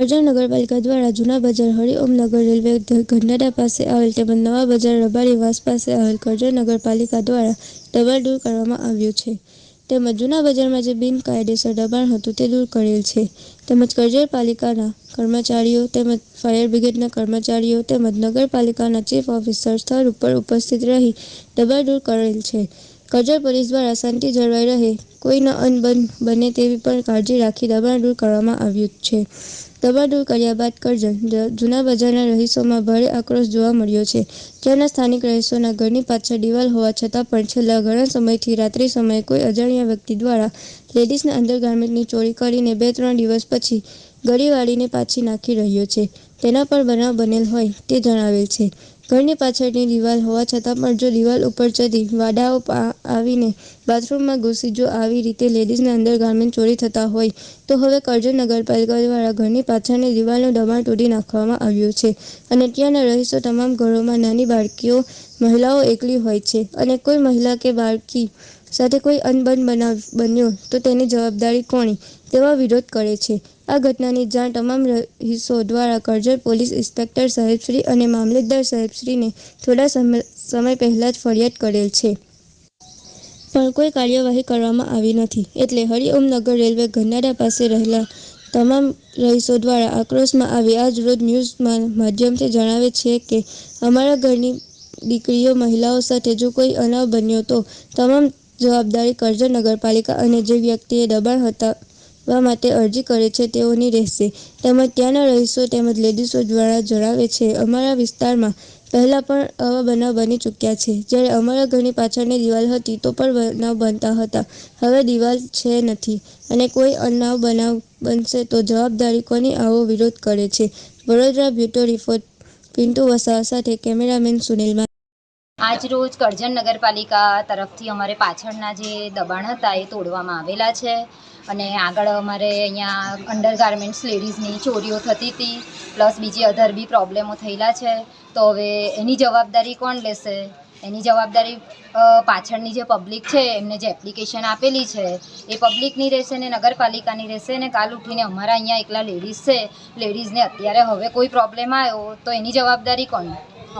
કરજણ નગરપાલિકા દ્વારા જૂના બજાર હરિઓમનગર રેલવે ગંડાડા પાસે આવેલ તેમજ નવા બજાર રબારી વાસ પાસે આવેલ કરજણ નગરપાલિકા દ્વારા દબાણ દૂર કરવામાં આવ્યું છે. તેમજ જૂના બજારમાં જે બિનકાયદેસર દબાણ હતું તે દૂર કરેલ છે. તેમજ કરજણ પાલિકાના કર્મચારીઓ તેમજ ફાયર બ્રિગેડના કર્મચારીઓ તેમજ નગરપાલિકાના ચીફ ઓફિસર સ્થળ ઉપર ઉપસ્થિત રહી દબાણ દૂર કરેલ છે. કરજણ પોલીસ દ્વારા શાંતિ જળવાઈ રહે, કોઈનો અનબન બને તેવી પણ કાળજી રાખી દબાણ દૂર કરવામાં આવ્યું છે. દબાણ દૂર કર્યા બાદ કરજણ જૂના બજારના રહીશોમાં ભારે આક્રોશ જોવા મળ્યો છે. ત્યાંના સ્થાનિક રહીશોના ઘરની પાછળ દિવાલ હોવા છતાં પણ છેલ્લા ઘણા સમયથી રાત્રિ સમયે કોઈ અજાણ્યા વ્યક્તિ દ્વારા લેડીઝના અંડરગાર્મેન્ટની ચોરી કરીને બે ત્રણ દિવસ પછી ગળી વાળીને પાછી નાખી રહ્યો છે. તેના પર બનાવ બનેલ હોય તે જણાવેલ છે. ઘરની પાછળની દિવાલ હોવા છતાં પણ જો દિવાલ ઉપર ચડી વાડાઓ આવીને બાથરૂમમાં ઘૂસી જો આવી રીતે લેડીઝના અંદર ગાર્મેન્ટ ચોરી થતા હોય, તો હવે કરજણ નગરપાલિકા દ્વારા ઘરની પાછળની દિવાલનું દબાણ તોડી નાખવામાં આવ્યું છે અને ત્યાંના રહીશો તમામ ઘરોમાં નાની બાળકીઓ, મહિલાઓ એકલી હોય છે અને કોઈ મહિલા કે બાળકી સાથે કોઈ અનબન બનાવ, બન્યો તો તેની જવાબદારી કોણી તેવા વિરોધ કરે છે. આ ઘટનાની જાણ તમામ રહીશો દ્વારા કરજણ પોલીસ ઇન્સ્પેક્ટર સાહેબશ્રી અને મામલતદાર સાહેબશ્રીને થોડા સમય પહેલાં જ ફરિયાદ કરેલ છે. પણ કોઈ કાર્યવાહી કરવામાં આવી નથી. એટલે હરિઓમનગર રેલવે ગન્નાડા પાસે રહેલા તમામ રહીશો દ્વારા આક્રોશમાં આવી આજ રોજ ન્યૂઝમાં માધ્યમથી જણાવે છે કે અમારા ઘરની દીકરીઓ મહિલાઓ સાથે જો કોઈ અનાવ બન્યો તો તમામ જવાબદારી કરજણ નગરપાલિકા અને જે વ્યક્તિએ દબાણ હટાવવા માટે અરજી કરે છે, તેઓની રહેશે. તેમજ ત્યાંના રહીશો તેમજ લેડીઝો દ્વારા જણાવે છે, અમારા વિસ્તારમાં પહેલાં પણ આવા બનાવ બની ચૂક્યા છે. જ્યારે અમારા ઘરની પાછળની દિવાલ હતી, તો પણ બનાવ બનતા હતા. હવે દિવાલ છે નથી અને કોઈ અનાવ બનાવ બનશે તો જવાબદારી કોની આવો વિરોધ કરે છે. વડોદરા બ્યુટો રિપોર્ટ, પિન્ટુ વસાવા સાથે કેમેરામેન સુનિલ મા આજ રોજ કરજણ નગરપાલિકા તરફથી અમારે પાછળના જે દબાણ હતા એ તોડવામાં આવેલા છે અને આગળ અમારે અહીંયા અંડરગાર્મેન્ટ્સ લેડીઝની ચોરીઓ થતી હતી પ્લસ બીજી અધર બી પ્રોબ્લેમો થયેલા છે. તો હવે એની જવાબદારી કોણ લેશે? એની જવાબદારી પાછળની જે પબ્લિક છે, એમને જે એપ્લિકેશન આપેલી છે, એ પબ્લિકની રહેશે ને નગરપાલિકાની રહેશે ને કાલ ઉઠીને અમારા અહીંયા એકલા લેડીઝ છે. લેડીઝને અત્યારે હવે કોઈ પ્રોબ્લેમ આવ્યો તો એની જવાબદારી કોણ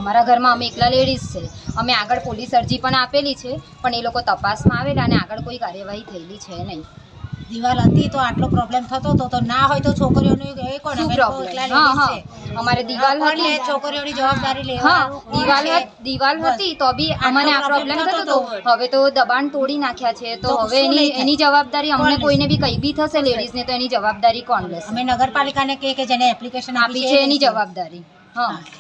અમારા ઘરમાં અમે એકલા લેડીઝ છે. અમે આગળ પોલીસ અરજી પણ આપેલી છે પણ એ લોકો તપાસમાં આવેલા અને આગળ કોઈ કાર્યવાહી થયેલી છે નહીં. દિવાલ હતી તો આટલો પ્રોબ્લેમ થતો હતો તો ના હોય તો છોકરીઓનું એ કોણ. અમારે દિવાલ હતી. છોકરીઓની જવાબદારી લેવા દિવાલ? દિવાલ હતી તો બી અમને આ પ્રોબ્લેમ થતો હતો. હવે તો દબાણ તોડી નાખ્યા છે તો હવે એની એની જવાબદારી અમને કોઈને બી કઈ બી થશે લેડીઝને તો એની જવાબદારી કોણ લેશે? અમે નગરપાલિકાને કે જેને એપ્લિકેશન આપી છે એની જવાબદારી.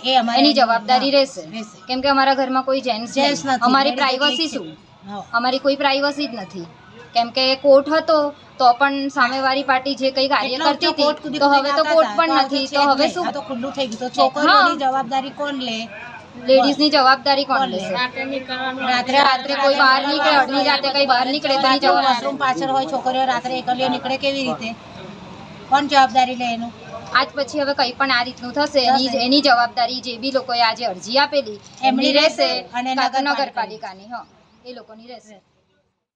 એ એની જવાબદારી રહેશે. કેમ કે અમારા ઘરમાં કોઈ જેન્ટ્સ નથી. અમારી પ્રાઇવસી શું? છે. અમારી કોઈ પ્રાઇવસી જ નથી. કેમ કે કોર્ટ હતો તો પણ સામેવાળી પાર્ટી જે કઈ કાર્ય કરતી હતી તો હવે તો કોર્ટ પણ નથી. તો હવે શું? તો ખુલ્લું થઈ ગયું. તો છોકરીઓની જવાબદારી કોણ લે? લેડીઝની જવાબદારી કોણ કોણ લેશે? રાત્રે રાત્રે કોઈ બહાર નીકળે અડધી રાતે કઈ બહાર નીકળે. તો જવાબદારી. પાછળ હોય છોકરીઓ રાત્રે એકલીઓ નીકળે કેવી રીતે? કોણ જવાબદારી લે એનું? આજ પછી હવે કઈ પણ આ રીતનું થશે એની. એની જવાબદારી જે બી લોકોએ આજે અરજી આપેલી એમની રહેશે અને. નગરપાલિકાની હા એ લોકોની રહેશે